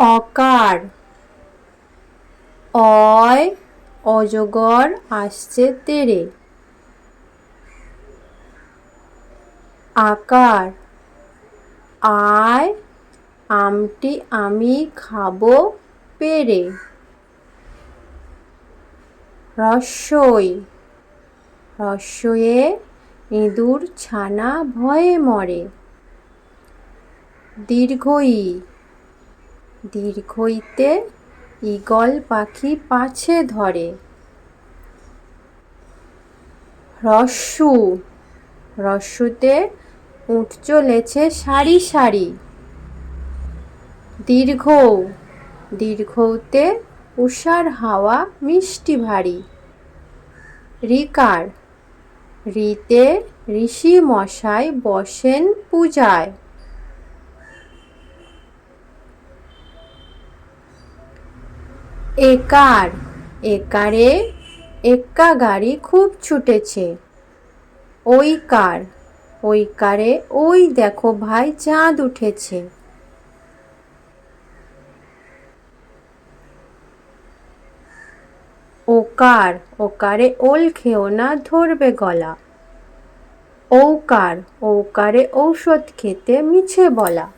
অকার। অয় অজগর আসছে তেরে। আকার। আয় আমটি আমি খাব পেরে। রস্যই। রস্যয়ে ইঁদুর ছানা ভয়ে মরে। দীর্ঘই। দীর্ঘইতে ঈগল পাখি পাছে ধরে। রস্যু রস্যুতে উঠ চলেছে সারি সারি। দীর্ঘ দীর্ঘতে উষার হাওয়া মিষ্টি ভারী। রিকার, রিতে ঋষি মশাই বসেন পূজায়। একার। একারে এক্কা গাড়ি খুব ছুটেছে। ওই কার ওই কারে ওই দেখো ভাই চাঁদ উঠেছে। ও ওকার। ওকারে ওল খেও না, ধরবে গলা। ঔকার। ঔকারে ঔষধ খেতে মিছে বলা।